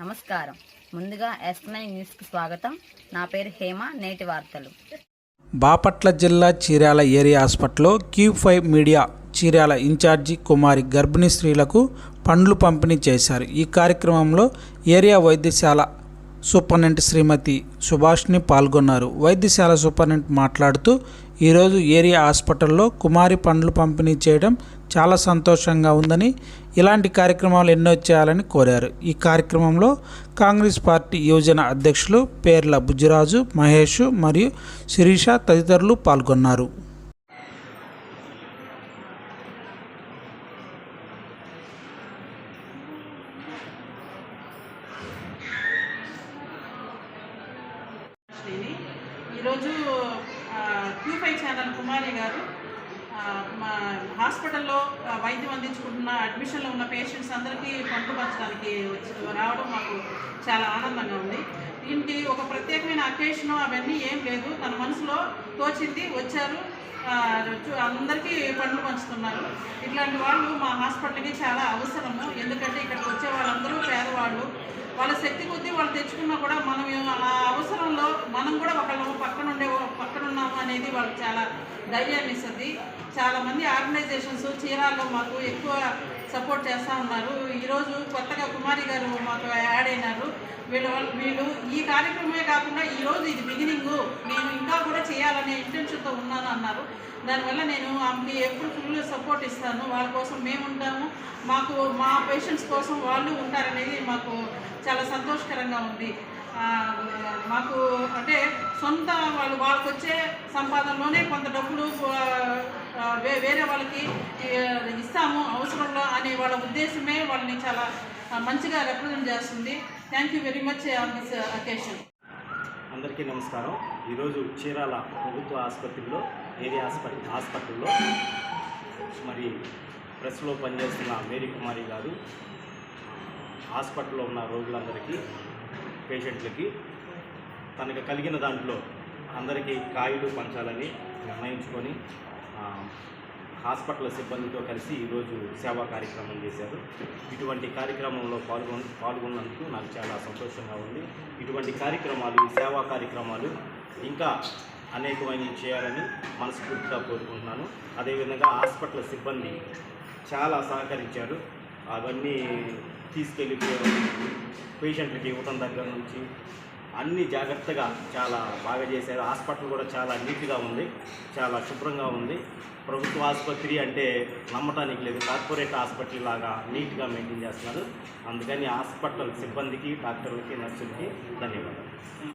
నమస్కారం. ముందుగా yes nine న్యూస్కి స్వాగతం. నా పేరు హేమ నేటి వార్తలు. బాపట్ల జిల్లా చీరాల ఏరియా హాస్పిటల్లో Q five media Chirala incharge Kumari గర్భిణీ స్త్రీలకు పండ్లు పంపిణీ చేశారు. ఈ కార్యక్రమంలో ఏరియా వైద్యశాల సూపరింటెండెంట్ శ్రీమతి సుభాష్ని పాల్గొన్నారు. వైద్యశాల సూపరింటెండెంట్ మాట్లాడుతూ ఈరోజు ఏరియా హాస్పిటల్లో కుమారి పండ్లు పంపిణీ చేయడం చాలా సంతోషంగా ఉందని ఇలాంటి కార్యక్రమాలు ఎన్నో చేయాలని కోరారు. ఈ కార్యక్రమంలో కాంగ్రెస్ పార్టీ యువజన అధ్యక్షులు పేర్ల బుజ్జిరాజు మహేష్ మరియు శిరీష తదితరులు పాల్గొన్నారు. ఈరోజు క్యూ ఫైవ్ ఛానల్ కుమారి గారు మా హాస్పిటల్లో వైద్యం అందించుకుంటున్న అడ్మిషన్లో ఉన్న పేషెంట్స్ అందరికీ పంపుపరచడానికి వచ్చి రావడం మాకు చాలా ఆనందంగా ఉంది. దీనికి ఒక ప్రత్యేకమైన అకేషన్ అవన్నీ ఏం లేదు. తన మనసులో తోచింది వచ్చారు. అందరికీ పండ్లు పంచుతున్నారు. ఇట్లాంటి వాళ్ళు మా హాస్పిటల్కి చాలా అవసరము ఎందుకంటే ఇక్కడికి వచ్చే వాళ్ళందరూ పేదవాళ్ళు. వాళ్ళ శక్తి కొద్దీ వాళ్ళు తెచ్చుకున్నా కూడా మనం ఆ అవసరంలో మనం కూడా ఒకళ్ళు పక్కన ఉండే అనేది వాళ్ళకి చాలా ధైర్యాన్ని ఇస్తుంది చాలామంది ఆర్గనైజేషన్స్ చీరాల్లో మాకు ఎక్కువ సపోర్ట్ చేస్తూ ఉన్నారు. ఈరోజు కొత్తగా కుమారి గారు మాకు యాడ్ అయినారు. వీళ్ళ వీళ్ళు ఈ కార్యక్రమమే కాకుండా ఈరోజు ఇది బిగినింగ్ నేను ఇంకా కూడా చేయాలనే ఇంటెన్షన్తో ఉన్నాను అన్నారు. దానివల్ల నేను ఆమెకి ఎప్పుడు ఫుల్ సపోర్ట్ ఇస్తాను. వాళ్ళ కోసం మేము ఉంటాము. మాకు మా పేషెంట్స్ కోసం వాళ్ళు ఉంటారనేది మాకు చాలా సంతోషకరంగా ఉంది. మాకు అంటే సొంత వాళ్ళు వాళ్ళకి వచ్చే సంపాదనలోనే కొంత డబ్బులు వే- వేరే వాళ్ళకి ఇస్తాము అవసరంలో అనే వాళ్ళ ఉద్దేశమే వాళ్ళని చాలా మంచిగా రిప్రజెంట్ చేస్తుంది. Thank you very much on this occasion అందరికీ నమస్కారం. ఈరోజు చీరాల ప్రభుత్వ ఆసుపత్రిలో ఏరియా హాస్పిటల్ హాస్పిటల్లో మరి ప్రెస్లో పనిచేస్తున్న మేరీ కుమారి గారు హాస్పిటల్లో ఉన్న రోగులందరికీ పేషెంట్లకి తనకు కలిగిన దాంట్లో అందరికీ కాయలు పంచాలని నిర్ణయించుకొని హాస్పిటల్ సిబ్బందితో కలిసి ఈరోజు సేవా కార్యక్రమం చేశారు. ఇటువంటి కార్యక్రమంలో పాల్గొ పాల్గొన్నందుకు నాకు చాలా సంతోషంగా ఉంది. ఇటువంటి కార్యక్రమాలు సేవా కార్యక్రమాలు ఇంకా అనేకమైనవి చేయాలని మనస్ఫూర్తిగా కోరుకుంటున్నాను. అదేవిధంగా హాస్పిటల్ సిబ్బంది చాలా సహకరించారు. అవన్నీ తీసుకెళ్ళి పేషెంట్లకి ఇవ్వటం దగ్గర నుంచి అన్ని జాగ్రత్తగా చాలా బాగా చేశారు. హాస్పిటల్ కూడా చాలా నీట్గా ఉంది చాలా శుభ్రంగా ఉంది. ప్రభుత్వ ఆసుపత్రి అంటే నమ్మటానికి లేదు. కార్పొరేట్ హాస్పిటల్ లాగా నీట్గా మెయింటైన్ చేస్తున్నారు. అందుకని హాస్పిటల్ సిబ్బందికి డాక్టర్లకి నర్సులకి ధన్యవాదాలు.